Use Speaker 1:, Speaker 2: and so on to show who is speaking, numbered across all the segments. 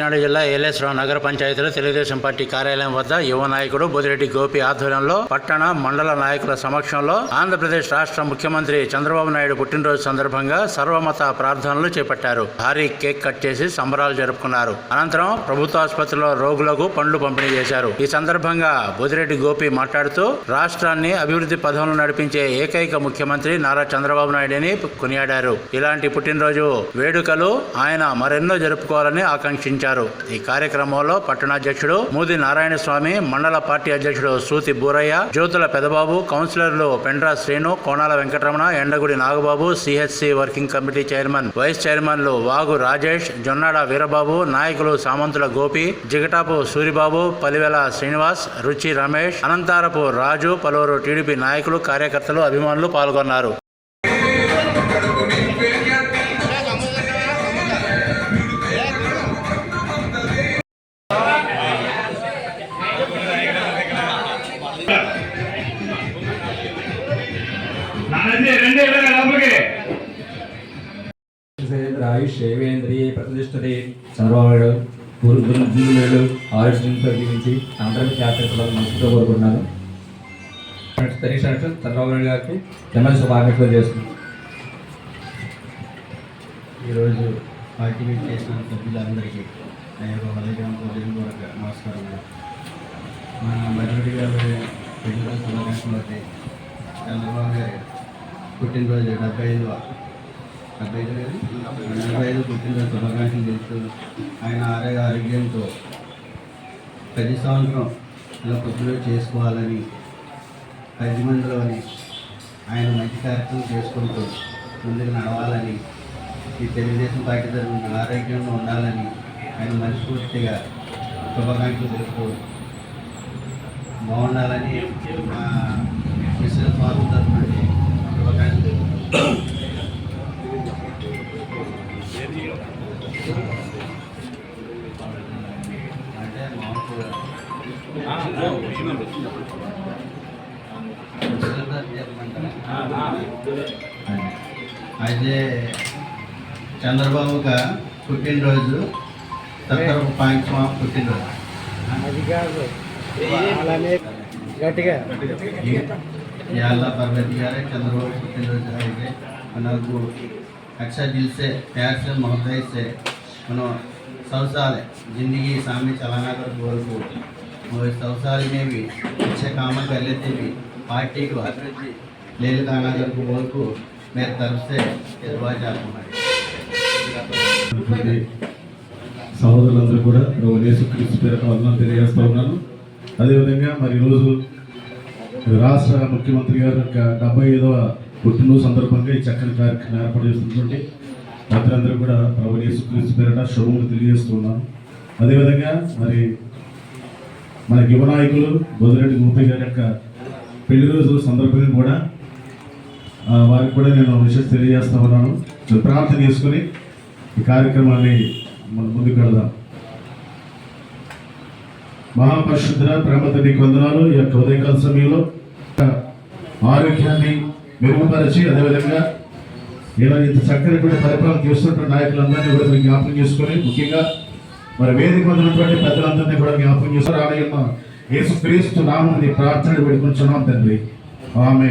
Speaker 1: కాకినాడ జిల్లా ఏలేశ్వరం నగర పంచాయతీలో తెలుగుదేశం పార్టీ కార్యాలయం వద్ద యువ నాయకుడు బుదిరెడ్డి గోపి ఆధ్వర్యంలో పట్టణ మండల నాయకుల సమక్షంలో ఆంధ్రప్రదేశ్ రాష్ట్ర ముఖ్యమంత్రి చంద్రబాబు నాయుడు పుట్టినరోజు సందర్భంగా సర్వమత ప్రార్థనలు చేపట్టారు. భారీ కేక్ కట్ చేసి సంబరాలు జరుపుకున్నారు. అనంతరం ప్రభుత్వ ఆసుపత్రిలో రోగులకు పండ్లు పంపిణీ చేశారు. ఈ సందర్భంగా బుదిరెడ్డి గోపి మాట్లాడుతూ రాష్ట్రాన్ని అభివృద్ధి పథంలో నడిపించే ఏకైక ముఖ్యమంత్రి నారా చంద్రబాబు నాయుడిని కొనియాడారు. ఇలాంటి పుట్టినరోజు వేడుకలు ఆయన మరెన్నో జరుపుకోవాలని ఆకాంక్షించారు. ఈ కార్యక్రమంలో పట్టణాధ్యక్షుడు మూది నారాయణ స్వామి మండల పార్టీ అధ్యక్షుడు సూతి బూరయ్య జ్యోతుల పెదబాబు కౌన్సిలర్లు Pendra Srinu Konala Venkataramana Endagudi Nagababu CHC working committee chairman vice చైర్మన్లు వాగు రాజేష్ జొన్నాడ వీరబాబు నాయకులు సామంతుల గోపి జిగటాపు సూరిబాబు పలివెల శ్రీనివాస్ రుచి రమేష్ అనంతారపు రాజు పలువురు టీడీపీ నాయకులు కార్యకర్తలు అభిమానులు పాల్గొన్నారు.
Speaker 2: ఆయుష్ ఏవేంద్రియ ప్రతిష్టది చంద్రబాబు గురు గురుజులు ఆయుష్తో జీవించి అందరికీ శాస్త్రపడాలని మనసుతో కోరుకుంటున్నాను. తనీష్ అంటే చంద్రబాబు నాయుడు గారికి ఎమ్మెల్సీ శుభాకాంక్షలు చేస్తున్నాను.
Speaker 3: ఈరోజు పార్టిసిపేట్ చేసిన సభ్యులందరికీ నా యొక్క హృదయం హృదయపూర్వక నమస్కారం. మన మర్రెడ్డి గారి పుట్టినరోజు శుభాకాంక్షలు అవుతాయి చంద్రబాబు గారి పుట్టినరోజు డెబ్బై ఐదు డెబ్బై ఐదు డెబ్బై ఐదు పుట్టినరోజు శుభాకాంక్షలు తెలుస్తూ ఆయన ఆరోగ్య ఆరోగ్యంతో ప్రతి సంవత్సరం ఇలా పుట్టినరోజు చేసుకోవాలని పది మందిలోని ఆయన మంచి కార్యక్రమం చేసుకుంటూ ముందుకు నడవాలని ఈ తెలుగుదేశం పార్టీ తరఫున ఆరోగ్యంగా ఉండాలని ఆయన మనస్ఫూర్తిగా శుభాకాంక్షలు తెలుపుతూ బాగుండాలని మా మిస్టర్ స్వామి తరఫున నుండి శుభాకాంక్షలు తెలుపుతూ అంటే మామూలు అయితే చంద్రబాబుగా పుట్టినరోజు తత్తర పాయింట్ మా పుట్టినరోజు याल्ला पर्वती गारे चंद्रबाबू पुट्टिनरोजु అయితే మనకు अच्छा दिल से प्यार से मोहब्बत से मनो सौ साल जिंदगी सामने चलाना कर बोल को और सौ साल में भी अच्छे काम कर लेते भी पार्टी को ले लेना कर बोल को मेरे तरफ से ये दुआ चाहता हूँ
Speaker 4: ఉన్నటువంటి సహోదరులందరూ కూడా ప్రభు యేసుక్రీస్తు పేరిట వందనాలు తెలియజేస్తా ఉన్నాను అదేవిధంగా మరి ఈరోజు రాష్ట్ర ముఖ్యమంత్రి గారి యొక్క డెబ్బై ఐదవ పుట్టినరోజు సందర్భంగా ఈ చక్కని కార్యక్రమం ఏర్పాటు చేస్తున్నటువంటి ప్రజలందరూ కూడా ప్రభు యేసుక్రీస్తు పేరిట శుభములు తెలియజేస్తున్నాను. అదేవిధంగా మరి మన యువ నాయకులు బొదిరెడ్డి గోపి గారి యొక్క పెళ్ళి రోజు సందర్భంగా కూడా వారికి కూడా నేను విషయం తెలియజేస్తా ఉన్నాను. ప్రార్థన చేసుకుని ఈ కార్యక్రమాన్ని మనం ముందుకు వెళదాం. మహాపరిశుద్ర ప్రేమ తండ్రి వందనాలు. ఈ యొక్క ఉదయకాల సమయంలో ఆరోగ్యాన్ని మెరుగుపరిచి అదేవిధంగా ఇలా ఇంత చక్కనటువంటి పరిపాలన చేస్తున్న నాయకులందరినీ కూడా మీరు జ్ఞాపకం చేసుకొని ముఖ్యంగా మరి వేదిక ఉన్నటువంటి పెద్దలందరినీ కూడా జ్ఞాపకం చేస్తారు ఆలయం ఏసు క్రీస్తు నామం ప్రార్థన పెట్టుకుంటున్నాం తండ్రి. ఆమె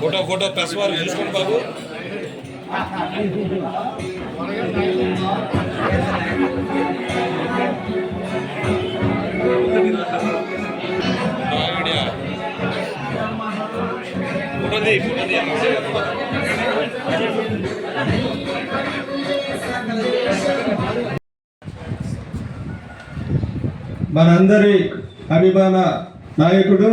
Speaker 5: ఫోటో ఫోటో ప్రెస్ వారు చూసుకోండి బాబు. మనందరి అభిమాన నాయకుడు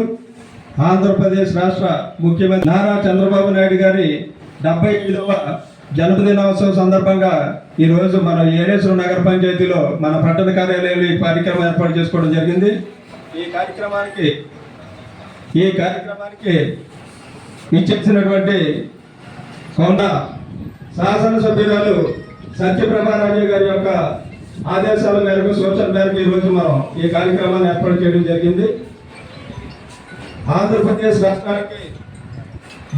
Speaker 5: ఆంధ్రప్రదేశ్ రాష్ట్ర ముఖ్యమంత్రి నారా చంద్రబాబు నాయుడు గారి డెబ్బై ఐదవ జన్మదినోత్సవం సందర్భంగా ఈరోజు మన ఏరేశ్వర నగర పంచాయతీలో మన పట్టణ కార్యాలయంలో ఈ కార్యక్రమం ఏర్పాటు చేసుకోవడం జరిగింది. ఈ కార్యక్రమానికి ఈ కార్యక్రమానికి ఇచ్చేసినటువంటి కొండ శాసనసభ్యురాలు సత్యప్రభారాజు గారి యొక్క ఆదేశాల మేరకు సూచన మేరకు ఈరోజు మనం ఈ కార్యక్రమాన్ని ఏర్పాటు చేయడం జరిగింది. ఆంధ్రప్రదేశ్ రాష్ట్రానికి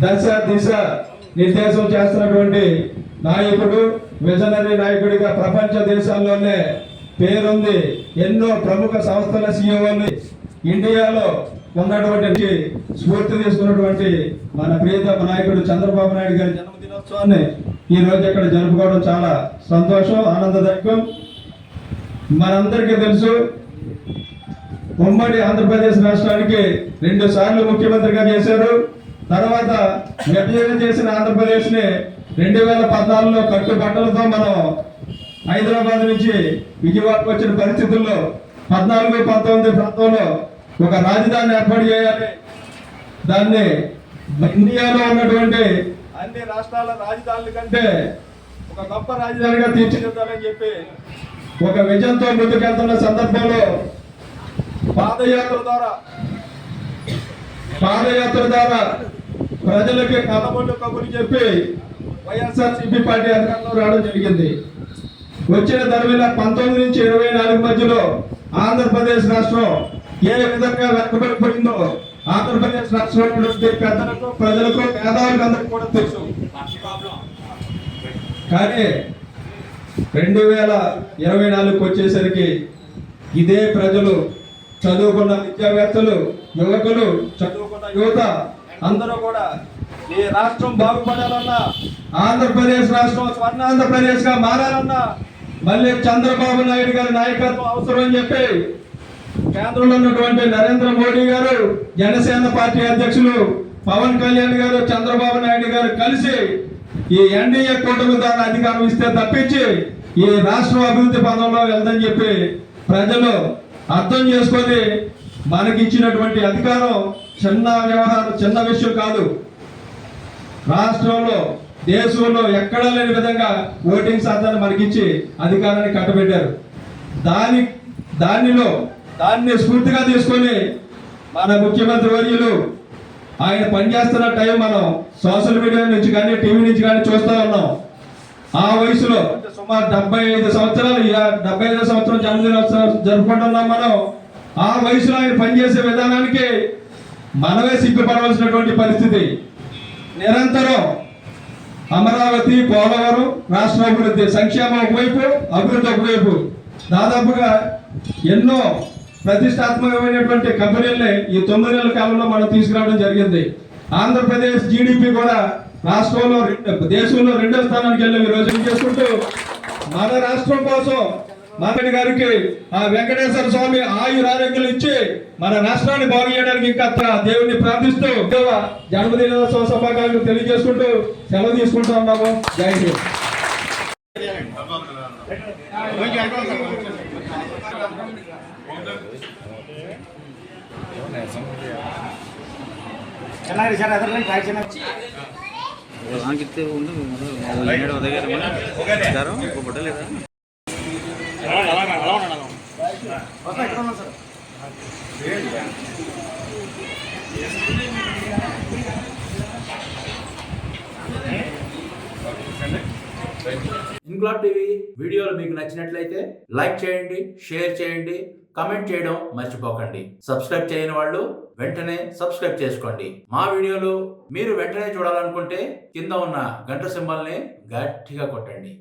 Speaker 5: దశ దిశ నిర్దేశం చేస్తున్నటువంటి నాయకుడు విజనరీ నాయకుడిగా ప్రపంచ దేశాల్లోనే పేరుంది. ఎన్నో ప్రముఖ సంస్థల సీఈఓలు ఇండియాలో ఉన్నటువంటి స్ఫూర్తి తీసుకున్నటువంటి మన ప్రియతమ నాయకుడు చంద్రబాబు నాయుడు గారి జన్మదినోత్సవాన్ని ఈ రోజు ఇక్కడ జరుపుకోవడం చాలా సంతోషం ఆనందదాయకం. మనందరికీ తెలుసు ఉమ్మడి ఆంధ్రప్రదేశ్ రాష్ట్రానికి రెండు సార్లు ముఖ్యమంత్రిగా చేశారు. తర్వాత విభజన చేసిన ఆంధ్రప్రదేశ్ని రెండు వేల పద్నాలుగులో కట్టుబట్టలతో మనం హైదరాబాద్ నుంచి విజయవాడకు వచ్చిన పరిస్థితుల్లో పద్నాలుగు పంతొమ్మిది ప్రాంతంలో ఒక రాజధాని ఏర్పాటు చేయాలి. దాన్ని ఇండియాలో ఉన్నటువంటి అన్ని రాష్ట్రాల రాజధానుల కంటే ఒక గొప్ప రాజధానిగా తీర్చిదిద్దాలని చెప్పి ఒక విజయంతో ముందుకెళ్తున్న సందర్భంలో పాదయాత్ర ద్వారా పాదయాత్ర ద్వారా ప్రజలకి కథబొడ్డు కబుర్లు చెప్పి వైఎస్ఆర్ సిపి పార్టీ అధికారంలో రావడం జరిగింది. వచ్చిన తరమిన పంతొమ్మిది నుంచి ఇరవై నాలుగు మధ్యలో ఆంధ్రప్రదేశ్ రాష్ట్రం ఏ విధంగా వెనకబడిపోయిందో ఆంధ్రప్రదేశ్ రాష్ట్రంలో ఉన్నటువంటి పెద్దలకు ప్రజలకు పేదవాళ్ళకి అందరికి కూడా తెలుసు. కానీ రెండు వేల ఇరవై నాలుగుకి వచ్చేసరికి ఇదే ప్రజలు చదువుకున్న విద్యావేత్తలు యువకులు చదువుకున్న యువత అందరూ కూడా ఈ రాష్ట్రం బాగుపడాలన్నా ఆంధ్రప్రదేశ్ రాష్ట్రం స్వర్ణాంధ్రప్రదేశ్గా మారాలన్నా మళ్ళీ చంద్రబాబు నాయుడు గారి నాయకత్వం అవసరం అని చెప్పి కేంద్రంలో ఉన్నటువంటి నరేంద్ర మోడీ గారు జనసేన పార్టీ అధ్యక్షులు పవన్ కళ్యాణ్ గారు చంద్రబాబు నాయుడు గారు కలిసి ఈ ఎన్డీఏ కూటమి ద్వారా అధికారం ఇస్తే తప్పించి ఈ రాష్ట్రం అభివృద్ధి పదంలో వెళ్దని చెప్పి ప్రజలు అర్థం చేసుకొని మనకి ఇచ్చినటువంటి అధికారం చిన్న వ్యవహారం చిన్న విషయం కాదు. రాష్ట్రంలో దేశంలో ఎక్కడా లేని విధంగా ఓటింగ్ శాతాన్ని మనకిచ్చి అధికారాన్ని కట్టబెట్టారు. దాని దానిలో దాన్ని స్ఫూర్తిగా తీసుకొని మన ముఖ్యమంత్రి వర్యులు ఆయన పనిచేస్తున్న టైం మనం సోషల్ మీడియా నుంచి కానీ టీవీ నుంచి కానీ చూస్తూ ఉన్నాం. ఆ వయసులో సుమారు డెబ్బై ఐదు సంవత్సరాలు డెబ్బై ఐదు సంవత్సరం జన్మదినోత్సవం జరుపుకుంటున్నాం మనం. ఆ వయసులో ఆయన పనిచేసే విధానానికి మనమే సిగ్గుపడవలసినటువంటి పరిస్థితి. నిరంతరం అమరావతి పోలవరం రాష్ట్ర అభివృద్ధి సంక్షేమం ఒకవైపు అభివృద్ధి ఒకవైపు. దాదాపుగా ఎన్నో ప్రతిష్టాత్మకమైనటువంటి కంపెనీల్ని ఈ తొమ్మిది నెలల కాలంలో మనం తీసుకురావడం జరిగింది. ఆంధ్రప్రదేశ్ జీడిపి కూడా రాష్ట్రంలో రెండు- దేశంలో రెండో స్థానానికి వెళ్ళి ఈ రోజు చేసుకుంటూ మన రాష్ట్రం కోసం మాధవి గారికి ఆ వెంకటేశ్వర స్వామి ఆయుర ఆరోగ్యాలు ఇచ్చి మన రాష్ట్రాన్ని బాగు చేయడానికి ఇంకా త- దేవుణ్ణి ప్రార్థిస్తూ దేవ జన్మదినోత్సవ శుభాకాంక్షలు తెలియజేసుకుంటూ సెలవు తీసుకుంటూ ఉన్నాము జై హింద్
Speaker 6: ಚೆನ್ನಾಗಿ ಸರ್ ಅದರಲ್ಲಿ வாங்கிட்டு வந்து
Speaker 1: என்னோட లేదా? టీవీ వీడియోలు మీకు నచ్చినట్లయితే లైక్ చేయండి షేర్ చేయండి కమెంట్ చేయడం మర్చిపోకండి. సబ్స్క్రైబ్ చేయని వాళ్ళు వెంటనే సబ్స్క్రైబ్ చేసుకోండి. మా వీడియోలు మీరు వెంటనే చూడాలనుకుంటే కింద ఉన్న గంట సింబల్ని గట్టిగా కొట్టండి.